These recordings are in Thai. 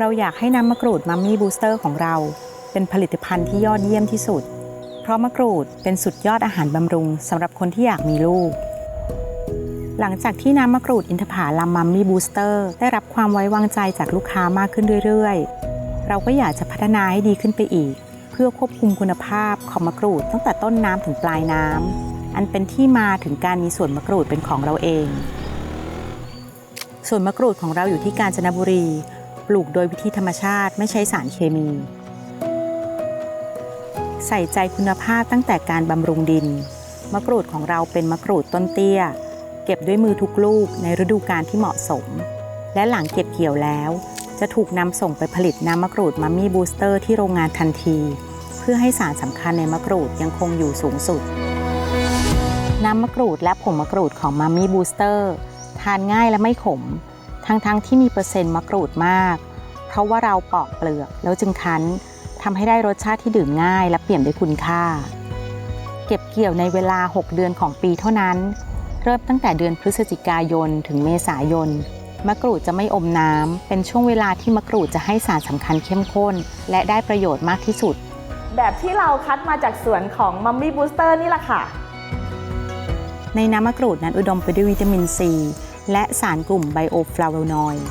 เราอยากให้น้ำมะกรูดมัมมี่บูสเตอร์ของเรา เป็นผลิตภัณฑ์ที่ยอดเยี่ยมที่สุด เพราะมะกรูดเป็นสุดยอดอาหารบำรุงสำหรับคนที่อยากมีลูก หลังจากที่น้ำมะกรูดอินทผลัมมัมมี่บูสเตอร์ได้รับความไว้วางใจจากลูกค้ามากขึ้นเรื่อยๆ เราก็อยากจะพัฒนาให้ดีขึ้นไปอีก เพื่อควบคุมคุณภาพของมะกรูดตั้งแต่ต้นน้ำถึงปลายน้ำอันเป็นที่มาถึงการมีส่วนมะกรูดเป็นของเราเองส่วนมะกรูดของเราอยู่ที่กาญจนบุรี ปลูกโดยวิธีธรรมชาติไม่ใช้สารเคมี ใส่ใจคุณภาพตั้งแต่การบำรุงดิน มะกรูดของเราเป็นมะกรูดต้นเตี้ย เก็บด้วยมือทุกลูกในฤดูกาลที่เหมาะสม และหลังเก็บเกี่ยวแล้ว จะถูกนำส่งไปผลิตน้ำมะกรูดมัมมี่บูสเตอร์ที่โรงงานทันที เพื่อให้สารสำคัญในมะกรูดยังคงอยู่สูงสุด น้ำมะกรูดและผงมะกรูดของมัมมี่บูสเตอร์ทานง่ายและไม่ขม ทั้งๆทที่มีเปอร์เซ็นต์มะกรูดมาก เพราะว่าเราปอกเปลือกแล้วจึงคั้นทำให้ได้รสชาติที่ดื่มง่าย และเปี่ยมด้วยคุณค่า เก็บเกี่ยวในเวลา 6 เดือนของปีเท่านั้น เริ่มตั้งแต่เดือนพฤศจิกายนถึงเมษายนมะกรูดจะไม่อมน้ำ เป็นช่วงเวลาที่มะกรูดจะให้สารสำคัญเข้มข้น และได้ประโยชน์มากที่สุด แบบที่เราคัดมาจากสวนของมัมมี่บูสเตอร์นี่แหละค่ะ ในน้ำมะกรูดนั้นอุดมไปด้วยวิตามินซี และสารกลุ่มไบโอฟลาโวนอยด์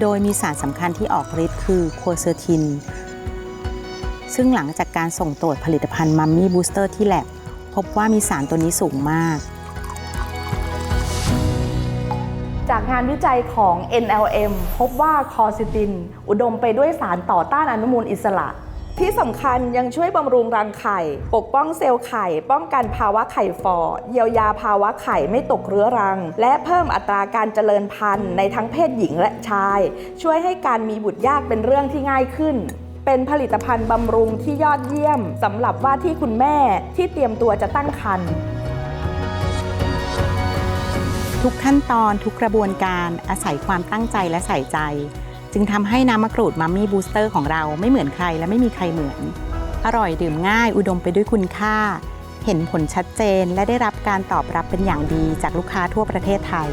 โดยมีสารสำคัญที่ออกฤทธิ์คือโคเซอร์ทิน ซึ่งหลังจากการส่งตรวจผลิตภัณฑ์มัมมี่บูสเตอร์ที่แลบพบว่ามีสารตัวนี้สูงมาก จากงานวิจัยของ NLM พบว่าคอซิติน อุดมไปด้วยสารต่อต้านอนุมูลอิสระ ที่สำคัญยังช่วยบำรุงรังไข่ ปกป้องเซลล์ไข่ ป้องกันภาวะไข่ฟอเยียวยาภาวะไข่ไม่ตกเรื้อรัง และเพิ่มอัตราการเจริญพันธุ์ในทั้งเพศหญิงและชาย ช่วยให้การมีบุตรยากเป็นเรื่องที่ง่ายขึ้นเป็นผลิตภัณฑ์บำรุงที่ยอดเยี่ยมสำหรับว่าที่คุณแม่ที่เตรียมตัวจะตั้งครรภ์ทุกขั้นตอนทุกกระบวนการอาศัยความตั้งใจและใส่ใจ จึงทำให้น้ำมะกรูดมัมมี่บูสเตอร์ของเราไม่เหมือนใครและไม่มีใครเหมือน อร่อยดื่มง่ายอุดมไปด้วยคุณค่า เห็นผลชัดเจนและได้รับการตอบรับเป็นอย่างดีจากลูกค้าทั่วประเทศไทย